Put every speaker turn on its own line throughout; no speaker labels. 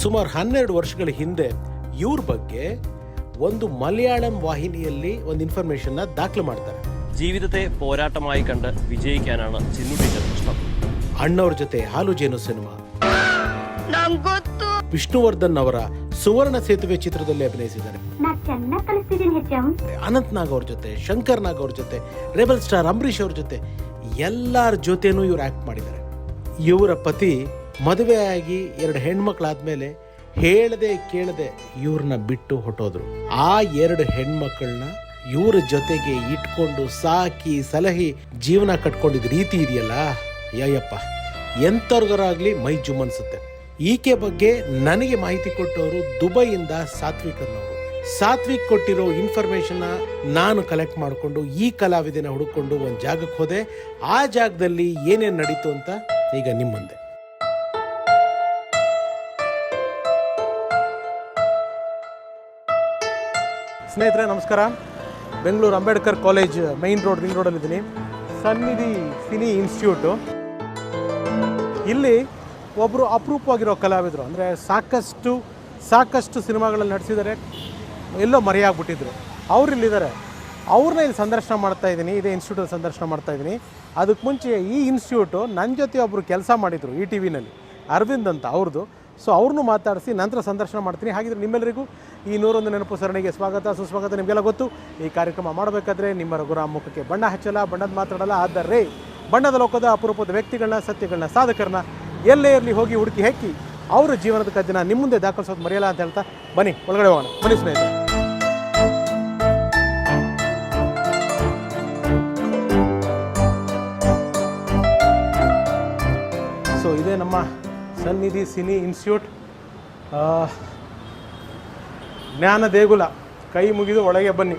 ಸುಮಾರು ಹನ್ನೆರಡು ವರ್ಷಗಳ ಹಿಂದೆ ಇವ್ರ ಬಗ್ಗೆ ಒಂದು ಮಲಯಾಳಂ ವಾಹಿನಿಯಲ್ಲಿ ಒಂದು ಇನ್ಫಾರ್ಮೇಶನ್ನ ದಾಖಲೆ ಮಾಡ್ತಾರೆ
ജീവിതത്തെ പോരാട്ടമായി കണ്ട് വിജയിക്കാനാണ് ചിന്നു ടീച്ചർ ഇഷ്ടം
ಅಣ್ಣವ್ರ ಜೊತೆ ಹಾಲು ಜೇನು ಸಿನಿಮಾ ವಿಷ್ಣುವರ್ಧನ್ ಅವರ ಸುವರ್ಣ ಸೇತುವೆ ಚಿತ್ರದಲ್ಲಿ ಅಭಿನಯಿಸಿದ್ದಾರೆ
ನಾ ಚೆನ್ನಾಗಿ ಕಲಿಸ್ತಿದ್ದೀನಿ ಹೆಚ್ಚಂ
ಅನಂತ್ ನಾಗ್ ಅವ್ರ ಜೊತೆ ಶಂಕರ್ ನಾಗ್ ಅವ್ರ ಜೊತೆ ರೆಬಲ್ ಸ್ಟಾರ್ ಅಂಬರೀಷ್ ಅವ್ರ ಜೊತೆ ಎಲ್ಲರ ಜೊತೆನೂ ಇವ್ರು ಆಕ್ಟ್ ಮಾಡಿದ್ದಾರೆ ಇವರ ಪತಿ ಮದುವೆಯಾಗಿ ಎರಡು ಹೆಣ್ಮಕ್ಳಾದ್ಮೇಲೆ ಹೇಳದೆ ಕೇಳದೆ ಇವ್ರನ್ನ ಬಿಟ್ಟು ಹೊಟ್ಟೋದ್ರು ಆ ಎರಡು ಹೆಣ್ಮಕ್ಳನ್ನ ಇವ್ರ ಜೊತೆಗೆ ಇಟ್ಕೊಂಡು ಸಾಕಿ ಸಲಹಿ ಜೀವನ ಕಟ್ಕೊಂಡಿದ್ದ ರೀತಿ ಇದೆಯಲ್ಲ? ಯಯ್ಯಪ್ಪ ಎಂಥವ್ರಿಗರಾಗ್ಲಿ ಮೈ ಜುಮ್ ಅನ್ಸುತ್ತೆ ಈಕೆ ಬಗ್ಗೆ ನನಗೆ ಮಾಹಿತಿ ಕೊಟ್ಟವರು ದುಬೈಯಿಂದ ಸಾತ್ವಿಕ್ ಅನ್ನೋರು ಸಾತ್ವಿಕ್ ಕೊಟ್ಟಿರೋ ಇನ್ಫಾರ್ಮೇಶನ್ನ ನಾನು ಕಲೆಕ್ಟ್ ಮಾಡಿಕೊಂಡು ಈ ಕಲಾವಿದನ ಹುಡುಕೊಂಡು ಒಂದು ಜಾಗಕ್ಕೆ ಹೋದೆ. ಆ ಜಾಗದಲ್ಲಿ ಏನೇನು ನಡೀತು ಅಂತ ಈಗ ನಿಮ್ಮ ಮುಂದೆ. ಸ್ನೇಹಿತರೆ, ನಮಸ್ಕಾರ. Bengaluru Ambedkar college main road, ring ರೋಡಲ್ಲಿದ್ದೀನಿ Sannidhi cine institute. ಇಲ್ಲಿ ಒಬ್ಬರು ಅಪರೂಪವಾಗಿರೋ ಕಲಾವಿದರು. ಅಂದರೆ ಸಾಕಷ್ಟು ಸಾಕಷ್ಟು ಸಿನಿಮಾಗಳಲ್ಲಿ ನಡೆಸಿದರೆ ಎಲ್ಲೋ ಮರೆಯಾಗ್ಬಿಟ್ಟಿದ್ರು ಅವ್ರು ಇಲ್ಲಿದ್ದಾರೆ ಅವ್ರನ್ನ ಇಲ್ಲಿ ಸಂದರ್ಶನ ಮಾಡ್ತಾ ಇದ್ದೀನಿ. ಇದೇ ಇನ್ಸ್ಟಿಟ್ಯೂಟಲ್ಲಿ ಸಂದರ್ಶನ ಮಾಡ್ತಾ ಇದ್ದೀನಿ. ಅದಕ್ಕೆ ಮುಂಚೆ ಈ ಇನ್ಸ್ಟಿಟ್ಯೂಟು ನನ್ನ ಜೊತೆ ಒಬ್ಬರು ಕೆಲಸ ಮಾಡಿದರು ಈ ಟಿ ವಿನಲ್ಲಿ. ಅರವಿಂದ್ ಅಂತ ಅವ್ರದ್ದು ಸೊ ಅವ್ರನ್ನೂ ಮಾತಾಡಿಸಿ, ನಂತರ ಸಂದರ್ಶನ ಮಾಡ್ತೀನಿ. ಹಾಗಿದ್ರೆ ನಿಮ್ಮೆಲ್ಲರಿಗೂ ಈ ನೂರೊಂದು ನೆನಪು ಸರಣಿಗೆ ಸ್ವಾಗತ, ಸುಸ್ವಾಗತ. ನಿಮಗೆಲ್ಲ ಗೊತ್ತು, ಈ ಕಾರ್ಯಕ್ರಮ ಮಾಡಬೇಕಾದ್ರೆ ನಿಮ್ಮ ರಘುರಾಮ್ ಮುಖಕ್ಕೆ ಬಣ್ಣ ಹಚ್ಚಲ್ಲ, ಬಣ್ಣದ ಮಾತಾಡಲ್ಲ. ಆದರೆ, ಬಣ್ಣದ ಲೋಕದ ಅಪರೂಪದ ವ್ಯಕ್ತಿಗಳನ್ನ, ಸತ್ಯಗಳನ್ನ, ಸಾಧಕರನ್ನ ಎಲ್ಲೇ ಇರಲಿ ಹೋಗಿ ಹುಡುಕಿ ಹೆಕ್ಕಿ ಅವರ ಜೀವನದ ಕದ್ದಿನ ನಿಮ್ಮ ಮುಂದೆ ದಾಖಲಿಸೋದು ಮರೆಯಲ್ಲ ಅಂತ ಹೇಳ್ತಾ ಬನ್ನಿ, ಒಳಗಡೆ ಹೋಗೋಣ. ಬನ್ನಿ ಸ್ನೇಹಿತರೆ. ಸನ್ನಿಧಿ ಸಿನಿ ಇನ್ಸ್ಟಿಟ್ಯೂಟ್ ಜ್ಞಾನ ದೇಗುಲ ಕೈ ಮುಗಿದು ಒಳಗೆ ಬನ್ನಿ.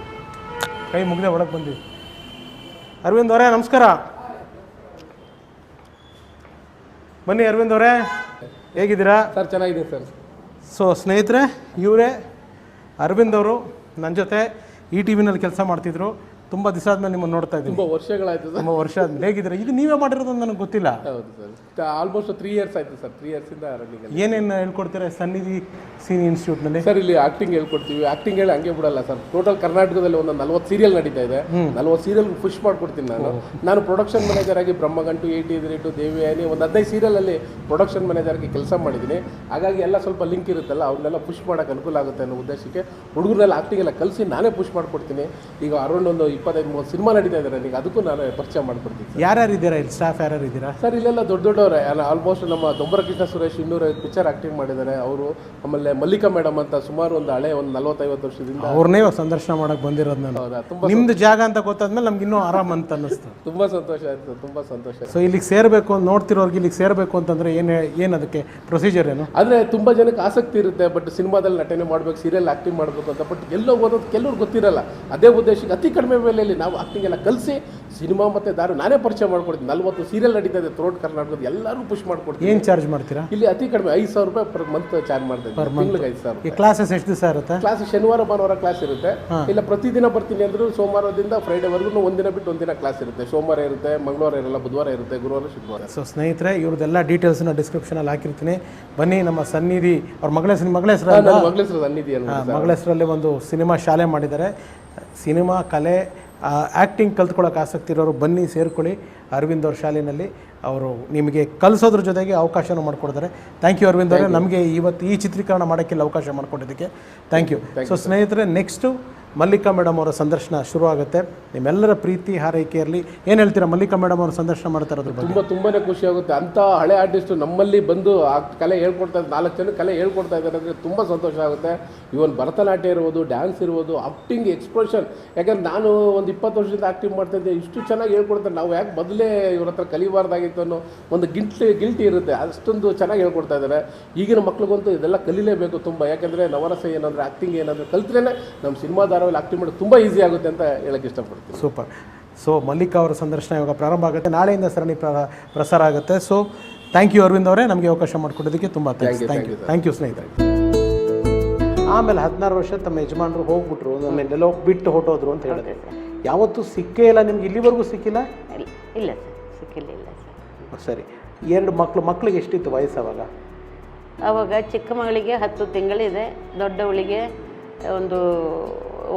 ಕೈ ಮುಗಿದೆ ಒಳಗೆ ಬಂದಿವಿ. ಅರವಿಂದ್ ಅವರೇ ನಮಸ್ಕಾರ. ಬನ್ನಿ ಅರವಿಂದ್ ಅವರೇ ಹೇಗಿದ್ದೀರಾ?
ಸರ್ ಚೆನ್ನಾಗಿದೆ ಸರ್.
ಸೊ ಸ್ನೇಹಿತರೆ ಇವರೇ ಅರವಿಂದ್ ಅವರು ನನ್ನ ಜೊತೆ ಈ ಟಿ ವಿನಲ್ಲಿ ಕೆಲಸ ಮಾಡ್ತಿದ್ರು. ತುಂಬ ದಿವಸ ಆದ್ಮೇಲೆ ನಿಮ್ಮನ್ನು ನೋಡ್ತಾ ಇದ್ದೀನಿ.
ತುಂಬ ವರ್ಷಗಳಾಯ್ತು ಸರ್.
ತುಂಬ ವರ್ಷ ಆದ್ಮೇಲೆ ಹೇಗಿದ್ದೀರಾ? ಇದು ನೀವೇ ಮಾಡಿರೋದು ನನಗೆ ಗೊತ್ತಿಲ್ಲ.
ಹೌದು ಸರ್. ಆಲ್ಮೋಸ್ಟ್ ತ್ರೀ ಇಯರ್ಸ್ ಆಯ್ತು ಸರ್. ತ್ರೀ ಇಯರ್ಸಿಂದ ರನ್ನಿಂಗ್ ಅಲ್ಲಿ.
ಏನೇನು ಹೇಳ್ಕೊಡ್ತೀರಾ ಸನ್ನಿಧಿ ಸೀನಿ ಇನ್ಸ್ಟಿಟ್ಯೂಟ್ನಲ್ಲಿ?
ಸರ್ ಇಲ್ಲಿ ಆಕ್ಟಿಂಗ್ ಹೇಳ್ಕೊಡ್ತೀವಿ. ಆಕ್ಟಿಂಗ್ ಹೇಳಿ ಹಂಗೆ ಬಿಡಲ್ಲ ಸರ್. ಟೋಟಲ್ ಕರ್ನಾಟಕದಲ್ಲಿ ಒಂದು ನಲ್ವತ್ತು ಸೀರಿಯಲ್ ನಡೀತಾ ಇದೆ. ನಲ್ವತ್ತು ಸೀರಿಯಲ್ ಪುಷ್ ಮಾಡ್ಕೊಡ್ತೀನಿ ನಾನು. ನಾನು ಪ್ರೊಡಕ್ಷನ್ ಮ್ಯಾನೇಜರ್ ಆಗಿ ಬ್ರಹ್ಮಗಂಟು ಏಟಿ ಇದ್ರಿಟ್ಟು ದೇವಿಯಾನಿ ಒಂದು ಹದಿನೈದು ಸೀರಿಯಲ್ ಅಲ್ಲಿ ಪ್ರೊಡಕ್ಷನ್ ಮ್ಯಾನೇಜರ್ಗೆ ಕೆಲಸ ಮಾಡಿದ್ದೀನಿ. ಹಾಗಾಗಿ ಎಲ್ಲ ಸ್ವಲ್ಪ ಲಿಂಕ್ ಇರುತ್ತಲ್ಲ ಅವನ್ನೆಲ್ಲ ಪುಷ್ ಮಾಡೋಕೆ ಅನುಕೂಲ ಆಗುತ್ತೆ ಅನ್ನೋ ಉದ್ದೇಶಕ್ಕೆ ಹುಡುಗರೆಲ್ಲ ಆಕ್ಟಿಂಗ್ ಎಲ್ಲ ಕಲಿಸಿ ನಾನೇ ಪುಷ್ ಮಾಡ್ಕೊಡ್ತೀನಿ. ಈಗ ಅರೌಂಡ್ ಒಂದು ಇಪ್ಪತ್ತೈದು ಮೂವತ್ತು ಸಿನಿಮಾ ನಡೀತಾ ಇದ್ದಾರೆ. ನನಗೆ ಅದಕ್ಕೂ ನಾನು ಪರಿಚಯ ಮಾಡ್ಕೊಡ್ತೀನಿ
ಯಾರ್ಯಾರು ಇದ್ದೀರಾ ಇಲ್ಲಿ? ಸ್ಟಾಫ್ ಯಾರ್ಯಾರು ಇದ್ದೀರಾ?
ಸರ್ ಇಲ್ಲೆಲ್ಲ ದೊಡ್ಡ ದೊಡ್ಡವರೇ. ಆಲ್ಮೋಸ್ಟ್ ನಮ್ಮ ದೊಂಬರ ಕೃಷ್ಣ ಸುರೇಶ್ ಇನ್ನೂರ ಪಿಕ್ಚರ್ ಆಕ್ಟಿಂಗ್ ಮಾಡಿದ್ದಾರೆ. ಅವರು ಆಮೇಲೆ ಮಲ್ಲಿಕಾ ಮೇಡಮ್ ಅಂತ ಸುಮಾರು ಒಂದು ಹಳೆ ಒಂದು ನಲವತ್ತೈವತ್ತು ವರ್ಷದಿಂದ
ಅವ್ರನ್ನೇ ಸಂದರ್ಶನ ಮಾಡಕ್ಕೆ ಬಂದಿರೋದು ನಾನು.
ಹೌದಾ? ತುಂಬ
ನಿಮ್ದು ಜಾಗ ಅಂತ ಗೊತ್ತಾದ್ಮೇಲೆ ನಮ್ಗೆ ಇನ್ನೂ ಆರಾಮ್ ಅಂತ ಅನ್ನಿಸ್ತು.
ತುಂಬ ಸಂತೋಷ ಆಯ್ತು ತುಂಬಾ ಸಂತೋಷ
ಸೊ ಇಲ್ಲಿಗೆ ಸೇರಬೇಕು ನೋಡ್ತಿರೋರ್ಗೆ ಇಲ್ಲಿಗೆ ಸೇರಬೇಕು ಅಂತಂದ್ರೆ ಏನು ಏನು ಅದಕ್ಕೆ ಪ್ರೊಸೀಜರ್ ಏನು?
ಆದರೆ ತುಂಬಾ ಜನಕ್ಕೆ ಆಸಕ್ತಿ ಇರುತ್ತೆ ಬಟ್ ಸಿನಿಮಾದಲ್ಲಿ ನಟನೆ ಮಾಡಬೇಕು ಸೀರಿಯಲ್ ಆಕ್ಟಿಂಗ್ ಮಾಡಬೇಕು ಅಂತ ಬಟ್ ಎಲ್ಲೋ ಓದೋದು ಕೆಲವ್ರು ಗೊತ್ತಿರಲ್ಲ. ಅದೇ ಉದ್ದೇಶಕ್ಕೆ ಅತಿ ಕಡಿಮೆ ಬೆಲೆಯಲ್ಲಿ ನಾವು ಆಕ್ಟಿಂಗ್ ಎಲ್ಲ ಕಲಿಸಿ ಸಿನಿಮಾ ಮತ್ತೆ ದಾರು ನಾನೇ ಪರಿಚಯ ಮಾಡ್ಕೊಡ್ತೀನಿ. ನಲ್ವತ್ತು ಸೀರಿಯಲ್ ನಡೀತಾ ಇದೆ ಥ್ರೋಟ್ ಕರ್ನಾಟಕದ ಎಲ್ಲರೂ ಪುಷ್ ಮಾಡ್ಕೊಡ್ತೀನಿ.
ಏನು ಚಾರ್ಜ್ ಮಾಡ್ತೀರಾ?
ಇಲ್ಲಿ ಅತಿ ಕಡಿಮೆ ಐದು ಸಾವಿರ ರೂಪಾಯಿ ಪರ್ ಮಂತ್ ಚಾರ್ಜ್ ಮಾಡ್ತಾ ಇದ್ದೀನಿ ತಿಂಗಳಿಗೆ ಐದು ಸಾವಿರ
ಈ ಕ್ಲಾಸಸ್ ಎಷ್ಟು ದಿವಸ ಇರುತ್ತೆ?
ಕ್ಲಾಸ್ ಶನಿವಾರ ಭಾನುವಾರ ಕ್ಲಾಸ್ ಇರುತ್ತೆ. ಇಲ್ಲ ಪ್ರತಿದಿನ ಬರ್ತೀನಿ ಅಂದ್ರು ಸೋಮವಾರದಿಂದ ಫ್ರೈಡೇವರೆಗೂ ಒಂದಿನ ಬಿಟ್ಟು ಒಂದಿನ ಕ್ಲಾಸ್ ಇರುತ್ತೆ. ಸೋಮವಾರ ಇರುತ್ತೆ ಮಂಗಳವಾರ ಇರಲ್ಲ ಬುಧವಾರ ಇರುತ್ತೆ ಗುರುವಾರ ಶುಕ್ರವಾರ.
ಸೊ ಸ್ನೇಹಿತರೆ ಇವ್ರದ್ದೆಲ್ಲ ಡೀಟೇಲ್ಸ್ನ ಡಿಸ್ಕ್ರಿಪ್ಷನಲ್ಲಿ ಹಾಕಿರ್ತೀನಿ. ಬನ್ನಿ ನಮ್ಮ ಸನ್ನಿಧಿ ಅವ್ರ ಮಗಳ ಹೆಸರು ಮಗಳ ಹೆಸರು
ಮಗಳ ಹೆಸರು ಸನ್ನಿಧಿ
ಮಗಳ ಹೆಸರಲ್ಲಿ ಒಂದು ಸಿನಿಮಾ ಶಾಲೆ ಮಾಡಿದ್ದಾರೆ. ಸಿನಿಮಾ ಕಲೆ ಆ್ಯಕ್ಟಿಂಗ್ ಕಲ್ತ್ಕೊಳ್ಳೋಕೆ ಆಸಕ್ತಿ ಇರೋರು ಬನ್ನಿ ಸೇರ್ಕೊಳ್ಳಿ ಅರವಿಂದ್ ಅವ್ರ ಶಾಲೆಯಲ್ಲಿ ಅವರು ನಿಮಗೆ ಕಲಿಸೋದ್ರ ಜೊತೆಗೆ ಅವಕಾಶನೂ ಮಾಡಿಕೊಡ್ತಾರೆ. ಥ್ಯಾಂಕ್ ಯು ಅರವಿಂದ್ ಅವರೇ. ನಮಗೆ ಇವತ್ತು ಈ ಚಿತ್ರೀಕರಣ ಮಾಡೋಕ್ಕೆಲ್ಲ ಅವಕಾಶ ಮಾಡಿಕೊಟ್ಟಿದ್ದಕ್ಕೆ ಥ್ಯಾಂಕ್ ಯು ಸೊ ಸ್ನೇಹಿತರೆ ನೆಕ್ಸ್ಟು ಮಲ್ಲಿಕಾ ಮೇಡಮ್ ಅವರ ಸಂದರ್ಶನ ಶುರುವಾಗುತ್ತೆ. ನಿಮ್ಮೆಲ್ಲರ ಪ್ರೀತಿ ಹಾರೈಕೆ ಇರಲಿ. ಏನು ಹೇಳ್ತೀರಾ ಮಲ್ಲಿಕಾ ಮೇಡಮ್ ಅವರ ಸಂದರ್ಶನ ಮಾಡ್ತಾ ಇರೋದ್ರ ತುಂಬ
ತುಂಬಾ ತುಂಬಾನೇ ಖುಷಿ ಆಗುತ್ತೆ. ಅಂತ ಹಳೆ ಆರ್ಟಿಸ್ಟ್ ನಮ್ಮಲ್ಲಿ ಬಂದು ಆ ಕಲೆ ಹೇಳ್ಕೊಡ್ತಾ ಇದ್ದಾರೆ ನಾಲ್ಕು ಜನ ಕಲೆ ಹೇಳ್ಕೊಡ್ತಾ ಇದ್ದಾರೆ ಅಂದರೆ ತುಂಬ ಸಂತೋಷ ಆಗುತ್ತೆ. ಇವನ್ ಭರತನಾಟ್ಯ ಇರ್ಬೋದು ಡ್ಯಾನ್ಸ್ ಇರ್ಬೋದು ಆಕ್ಟಿಂಗ್ ಎಕ್ಸ್ಪ್ರೆಷನ್ ಯಾಕಂದ್ರೆ ನಾನು ಒಂದು ಇಪ್ಪತ್ತು ವರ್ಷದಿಂದ ಆಕ್ಟಿಂಗ್ ಮಾಡ್ತಾ ಇದ್ದೆ. ಇಷ್ಟು ಚೆನ್ನಾಗಿ ಹೇಳ್ಕೊಡ್ತಾರೆ. ನಾವು ಯಾಕೆ ಮೊದಲೇ ಇವ್ರ ಹತ್ರ ಕಲಿಬಾರ್ದಾಗಿತ್ತು ಅನ್ನೋ ಒಂದು ಗಿಂಟ್ಲಿ ಗಿಲ್ಟಿ ಇರುತ್ತೆ. ಅಷ್ಟೊಂದು ಚೆನ್ನಾಗಿ ಹೇಳ್ಕೊಡ್ತಾ ಇದ್ದಾರೆ. ಈಗಿನ ಮಕ್ಳಿಗಂತೂ ಇದೆಲ್ಲ ಕಲೀಲೇಬೇಕು ತುಂಬ. ಯಾಕೆಂದರೆ ನವರಸ ಏನಂದರೆ ಆ್ಯಕ್ಟಿಂಗ್ ಏನಂದರೆ ಕಲ್ತ್ರೇ ನಮ್ಮ ಸಿನಿಮಾ ಧಾರಾವಲ್ಲಿ ಆಕ್ಟಿಂಗ್ ಮಾಡೋದು ತುಂಬ ಈಸಿ ಆಗುತ್ತೆ ಅಂತ ಹೇಳಕ್ಕೆ ಇಷ್ಟಪಡ್ತೀನಿ.
ಸೂಪರ್. ಸೊ ಮಲ್ಲಿಕಾ ಅವರ ಸಂದರ್ಶನ ಇವಾಗ ಪ್ರಾರಂಭ ಆಗುತ್ತೆ. ನಾಳೆಯಿಂದ ಸರಣಿ ಪ್ರ ಪ್ರಸಾರ ಆಗುತ್ತೆ. ಸೊ ಥ್ಯಾಂಕ್ ಯು ಅರವಿಂದ್ ಅವರೇ. ನಮಗೆ ಅವಕಾಶ ಮಾಡಿಕೊಡೋದಕ್ಕೆ ತುಂಬ thanks thank you thank you ಸ್ನೇಹಿತರೆ. ಆಮೇಲೆ ಹದಿನಾರು ವರ್ಷ ತಮ್ಮ ಯಜಮಾನರು ಹೋಗ್ಬಿಟ್ರು. ಆಮೇಲೆ ಎಲ್ಲೋ ಬಿಟ್ಟು ಹೊಟ್ಟೋದ್ರು ಅಂತ ಹೇಳಿದೆ ಯಾವತ್ತೂ ಸಿಕ್ಕೇ ಇಲ್ಲ ನಿಮ್ಗೆ ಇಲ್ಲಿವರೆಗೂ ಸಿಕ್ಕಿಲ್ಲ?
ಇಲ್ಲ ಇಲ್ಲ ಸರ್. ಸಿಕ್ಕಿಲ್ಲ ಇಲ್ಲ ಸರ್.
ಎರಡು ಮಕ್ಕಳು ಮಕ್ಕಳಿಗೆ ಎಷ್ಟಿತ್ತು ವಯಸ್ಸು ಅವಾಗ?
ಅವಾಗ ಚಿಕ್ಕ ಮಗಳಿಗೆ ಹತ್ತು ತಿಂಗಳಿದೆ ದೊಡ್ಡವಳಿಗೆ ಒಂದು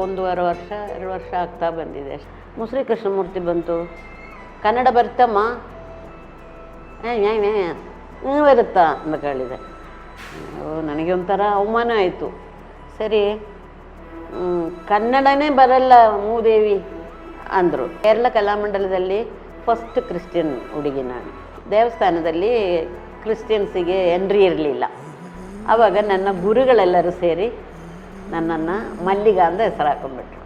ಒಂದೂವರೆ ವರ್ಷ, ಎರಡು ವರ್ಷ ಆಗ್ತಾ ಬಂದಿದೆ ಮುಸ್ರಿ ಕೃಷ್ಣಮೂರ್ತಿ ಬಂತು. ಕನ್ನಡ ಬರ್ತಮ್ಮ. ಹ್ಞೂ ಬರುತ್ತಾ ಅಂತ ಕೇಳಿದೆ. ನನಗೆ ಒಂಥರ ಅವಮಾನ ಆಯಿತು. ಸರಿ ಕನ್ನಡನೇ ಬರಲ್ಲ ಮೂದೇವಿ ಅಂದರು. ಕೇರಳ ಕಲಾಮಂಡಲದಲ್ಲಿ ಫಸ್ಟ್ ಕ್ರಿಶ್ಚಿಯನ್ ಹುಡುಗಿ ನಾನು. ದೇವಸ್ಥಾನದಲ್ಲಿ ಕ್ರಿಶ್ಚಿಯನ್ಸಿಗೆ ಎಂಟ್ರಿ ಇರಲಿಲ್ಲ. ಆವಾಗ ನನ್ನ ಗುರುಗಳೆಲ್ಲರೂ ಸೇರಿ ನನ್ನನ್ನು ಮಲ್ಲಿಗ ಅಂತ ಹೆಸರು ಹಾಕೊಂಡ್ಬಿಟ್ರು